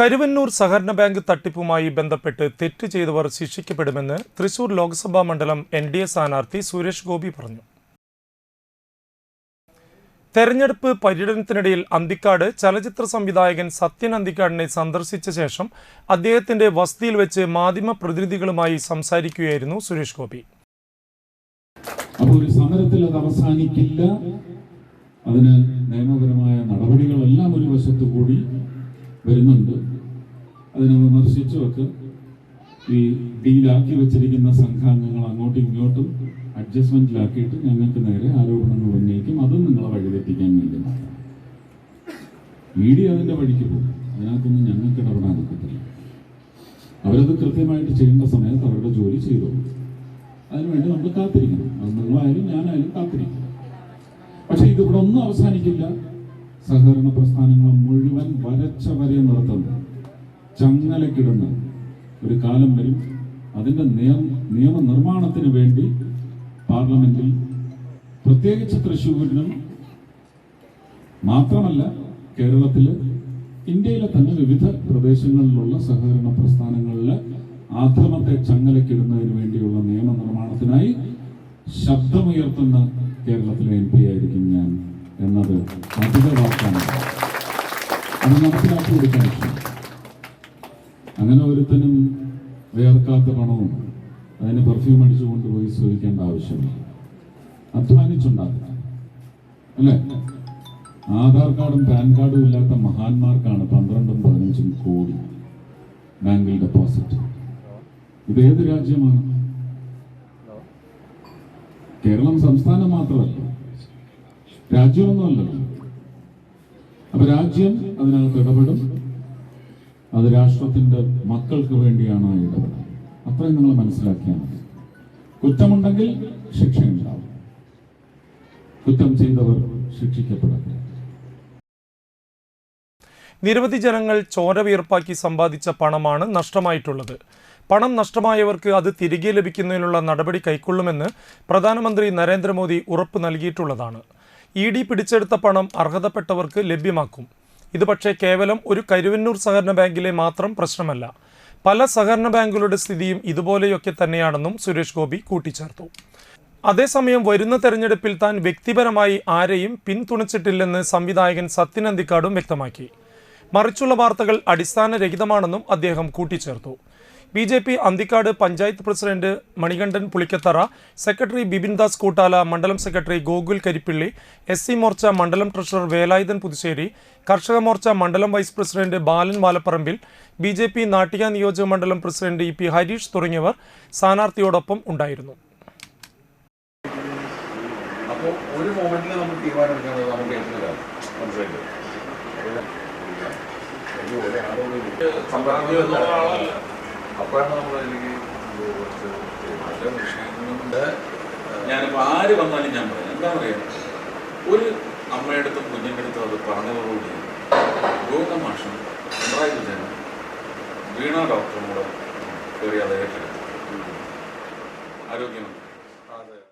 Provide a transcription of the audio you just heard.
കരുവന്നൂർ സഹകരണ ബാങ്ക് തട്ടിപ്പുമായി ബന്ധപ്പെട്ട് തെറ്റ് ചെയ്തവർ ശിക്ഷിക്കപ്പെടുമെന്ന് തൃശൂർ ലോക്സഭാ മണ്ഡലം എൻ ഡി എ സ്ഥാനാർത്ഥി സുരേഷ് ഗോപി പറഞ്ഞു. തെരഞ്ഞെടുപ്പ് പര്യടനത്തിനിടയിൽ അന്തിക്കാട് ചലച്ചിത്ര സംവിധായകൻ സത്യൻ അന്തിക്കാടിനെ സന്ദർശിച്ച ശേഷം അദ്ദേഹത്തിന്റെ വസതിയിൽ വെച്ച് മാധ്യമ പ്രതിനിധികളുമായി സംസാരിക്കുകയായിരുന്നു സുരേഷ് ഗോപി. അതിന് നിയമപരമായ നടപടികളെല്ലാം ഒരു വശത്തു കൂടി വരുന്നുണ്ട്. അതിനെ വിമർശിച്ചുമൊക്കെ ഈ ഡീലാക്കി വെച്ചിരിക്കുന്ന സംഘാംഗങ്ങൾ അങ്ങോട്ടും ഇങ്ങോട്ടും അഡ്ജസ്റ്റ്മെന്റിലാക്കിയിട്ട് ഞങ്ങൾക്ക് നേരെ ആരോപണങ്ങൾ ഉന്നയിക്കും. അതും നിങ്ങളെ വഴിതെറ്റിക്കാൻ വേണ്ടി മീഡിയ അതിന്റെ വഴിക്ക് പോകും. അതിനകത്തൊന്നും ഞങ്ങൾക്ക് ഇടപെടാൻ ഒക്കത്തില്ല. അവരത് കൃത്യമായിട്ട് ചെയ്യേണ്ട സമയത്ത് അവരുടെ ജോലി ചെയ്തോളൂ. അതിനുവേണ്ടി നമ്മൾ കാത്തിരിക്കണം. അത് നിങ്ങളായാലും ഞാനായാലും കാത്തിരിക്കണം. പക്ഷെ ഇതിവിടെ ഒന്നും അവസാനിക്കില്ല. സഹകരണ പ്രസ്ഥാനങ്ങൾ മുഴുവൻ വരച്ച വരെ നിർത്തുന്നു. ചങ്ങലക്കിടുന്ന. ഒരു കാലം വരും. അതിന്റെ നിയമ നിയമനിർമ്മാണത്തിന് വേണ്ടി പാർലമെന്റിൽ പ്രത്യേകിച്ച് തൃശ്ശൂരിനും മാത്രമല്ല കേരളത്തിൽ ഇന്ത്യയിലെ തന്നെ വിവിധ പ്രദേശങ്ങളിലുള്ള സഹകരണ പ്രസ്ഥാനങ്ങളിലെ ആധമത്തെ ചങ്ങലക്കിടുന്നതിന് വേണ്ടിയുള്ള നിയമനിർമ്മാണത്തിനായി ശബ്ദമുയർത്തുന്ന കേരളത്തിലെ എം പി ആയിരിക്കും ഞാൻ എന്നത് അധിക വാക്കാണ് അത് നടപ്പിലാക്കി കൊടുക്കാൻ. അങ്ങനെ ഒരുത്തനും വേർക്കാത്ത പണവും അതിന് പെർഫ്യൂം അടിച്ചു കൊണ്ടുപോയി സൂചിക്കേണ്ട ആവശ്യമില്ല. അധ്വാനിച്ചുണ്ടാക്കുക അല്ലേ? ആധാർ കാർഡും പാൻ കാർഡും ഇല്ലാത്ത മഹാന്മാർക്കാണ് പന്ത്രണ്ടും പതിനഞ്ചും കോടി ബാങ്കിൽ ഡെപ്പോസിറ്റ് ഇത് ഏത് രാജ്യമാണ്? കേരളം സംസ്ഥാനം മാത്രമല്ല. രാജ്യമൊന്നുമല്ലല്ലോ. അപ്പൊ രാജ്യം അതിനകത്ത് ഇടപെടും. അത് രാഷ്ട്രത്തിന്റെ മക്കൾക്ക് വേണ്ടിയാണ് ആ ഇടപെടൽ. അത്രയും നിങ്ങൾ മനസ്സിലാക്കിയാൽ മതി. കുറ്റമുണ്ടെങ്കിൽ ശിക്ഷയുണ്ടാവും. കുറ്റം ചെയ്തവർ ശിക്ഷിക്കപ്പെടട്ടെ നിരവധി ജനങ്ങൾ ചോര വിയർപ്പാക്കി സമ്പാദിച്ച പണമാണ് നഷ്ടമായിട്ടുള്ളത്. പണം നഷ്ടമായവർക്ക് അത് തിരികെ ലഭിക്കുന്നതിനുള്ള നടപടി കൈക്കൊള്ളുമെന്ന് പ്രധാനമന്ത്രി നരേന്ദ്രമോദി ഉറപ്പ് നൽകിയിട്ടുള്ളതാണ്. ഇ ഡി പിടിച്ചെടുത്ത പണം അർഹതപ്പെട്ടവർക്ക് ലഭ്യമാക്കും. ഇത് പക്ഷേ കേവലം ഒരു കരുവന്നൂർ സഹകരണ ബാങ്കിലെ മാത്രം പ്രശ്നമല്ല. പല സഹകരണ ബാങ്കുകളുടെ സ്ഥിതിയും ഇതുപോലെയൊക്കെ തന്നെയാണെന്നും സുരേഷ് ഗോപി കൂട്ടിച്ചേർത്തു. അതേസമയം വരുന്ന തെരഞ്ഞെടുപ്പിൽ താൻ വ്യക്തിപരമായി ആരെയും പിന്തുണച്ചിട്ടില്ലെന്ന് സംവിധായകൻ സത്യൻ അന്തിക്കാടും വ്യക്തമാക്കി. മറിച്ചുള്ള വാർത്തകൾ അടിസ്ഥാനരഹിതമാണെന്നും അദ്ദേഹം കൂട്ടിച്ചേർത്തു. B J P Anthikad panchayat president Manikandan Pulikkathara secretary Bibin Das Koottala മണ്ഡലം secretary Gokul Karippilly S C Morcha മണ്ഡലം ട്രഷറർ വേലായുധൻ പുതുശ്ശേരി കർഷക മോർച്ച മണ്ഡലം vice president Balan Valapparambil B J P Nattika നിയോജക മണ്ഡലം പ്രസിഡന്റ് ഇ പി ഹരീഷ് തുടങ്ങിയവർ സ്ഥാനാർത്ഥിയോടൊപ്പം ഉണ്ടായിരുന്നു. അപ്പോൾ ഒരു മൊമെന്റിൽ നമ്മൾ തീരുമാനം എടുക്കുന്നത് നമുക്ക് ഏറ്റവും മനസ്സിലായില്ലേ? അപ്പോഴാണ് നമ്മൾ എനിക്ക് മറ്റേ വിഷയങ്ങളുണ്ട്. ഞാനിപ്പോൾ ആര് വന്നാലും ഞാൻ പറയാം. എന്താ പറയുക ഒരു അമ്മയുടെ അടുത്തും കുഞ്ഞിന്റെ അടുത്തും അത് പറഞ്ഞതോടുകൂടി ഗോതമാഷം പിണറായി വിജയനും വീണ ഡോക്ടറും കൂടെ കയറി അത് ഏറ്റെടുത്തു ആരോഗ്യമന്ത്രി